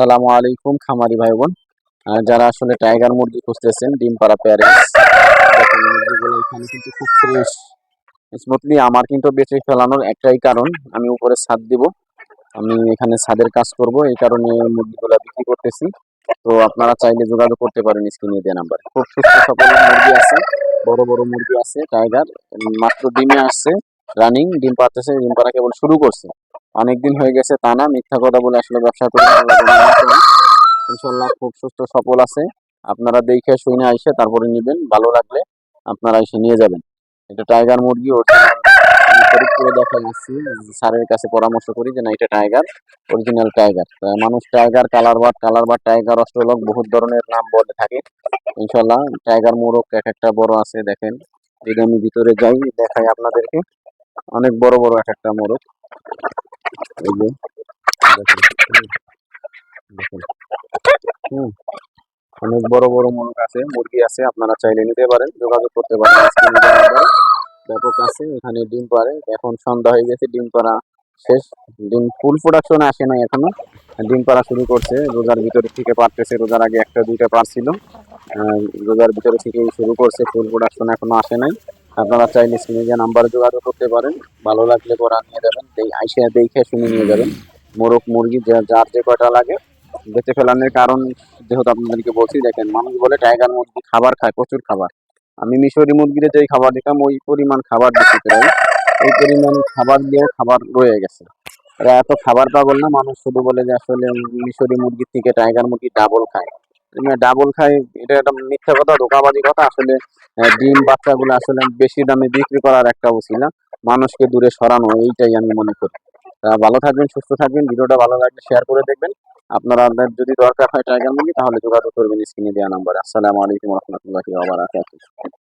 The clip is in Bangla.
আসসালামু আলাইকুম খামারি ভাই বোন যারা আসলে টাইগার মুরগি খুঁজতেছেন ডিম পাড়া প্যারেন্টস মুরগিগুলো এখানে কিন্তু খুব ফ্রেশ স্মুথলি আমার কিন্তু বেঁচে ফেলানোর একটাই কারণ, আমি উপরে ছাদ দিব। আমি এখানে ছাদের কাজ করব, এই কারণে মুরগিগুলো বিক্রি করতেছি। তো আপনারা চাইলে যোগাযোগ করতে পারেন স্ক্রিনে দেওয়া নাম্বার। খুব সুস্থ সবল মুরগি আছে, বড় বড় মুরগি আছে, টাইগার মাত্র ডিমে আসছে রানিং ডিম পাড়তেছে, ডিম পাড়া কেবল শুরু করছে। অনেকদিন হয়ে গেছে তা না, মিথ্যা কথা বলে আসলে ব্যবসা করে করে। ইনশাল্লাহ খুব সুস্থ সফল আছে। আপনারা দেখে শুনে আইসে তারপরে নেবেন, ভালো লাগলে আপনারা এসে নিয়ে যাবেন। এটা টাইগার মুরগি ফরিদপুরে দেখা যাচ্ছি স্যারের কাছে পরামর্শ করি যে না, এটা টাইগার, অরিজিনাল টাইগার। মানুষ tiger, colour but colour but, tiger অস্ট্রেলক বহুত ধরনের নাম বলে থাকে। ইনশাল্লাহ টাইগার মোরগ এক একটা বড় আছে, দেখেন। যদি আমি ভিতরে যাই, দেখাই আপনাদেরকে। অনেক বড় বড় এক একটা মোরগ। হুম অনেক বড় বড় মুরগ আছে, মুরগি আছে, আপনারা চাইলে নিতে পারেন, যোগাযোগ করতে পারেন। ব্যাপক আছে, এখানে ডিম পারে এখন সন্ধ্যা হয়ে গেছে, ডিম পাড়া শেষ। ডিম, ফুল প্রোডাকশন আসে না এখনও। ডিম পাড়া শুরু করছে, রোজার ভিতরে থেকে পারতেছে, রোজার আগে একটা, দুইটা পারছিল রোজার ভিতরে থেকেই শুরু করছে, ফুল প্রোডাকশন এখনও আসে নাই। আপনারা চাইলে স্ক্রিনে যে নাম্বার যোগাযোগ করতে পারেন। ভালো লাগলে পরা নিয়ে যাবেন এই আইসে দেখে শুনে নিয়ে যাবেন। মোরগ, মুরগি যার যে কয়টা লাগে। বেঁচে ফেলানোর কারণ যেহেতু আপনাদেরকে বলছি, দেখেন, মানুষ বলে টাইগার মুরগি খাবার খায়, প্রচুর খাবার। আমি মিশরি মুরগিরে যেই খাবার দিতাম, ওই পরিমাণ খাবার দিতে প্রায় ওই পরিমাণ খাবার দিয়ে খাবার রয়ে গেছে। এত খাবার পাগল না, মানুষ শুধু বলে যে আসলে মিশরি মুরগির থেকে টাইগার মুরগি ডাবল খায়। ডাবল খাই, এটা একটা মিথ্যা কথা, ধোকাবাজি কথা। আসলে ডিম, বাচ্চাগুলো আসলে বেশি দামে বিক্রি করার একটা উচিত মানুষকে দূরে সরানো, এইটাই আমি মনে করি। ভালো থাকবেন, সুস্থ থাকবেন। ভিডিওটা ভালো লাগলে শেয়ার করে দেখবেন। আপনারা যদি দরকার হয় টাইগার মুরগি তাহলে যোগাযোগ করবেন স্ক্রিনে দেওয়া নাম্বার আসসালামু আলাইকুম রহমতুল্লাহ বারাকাতুহু।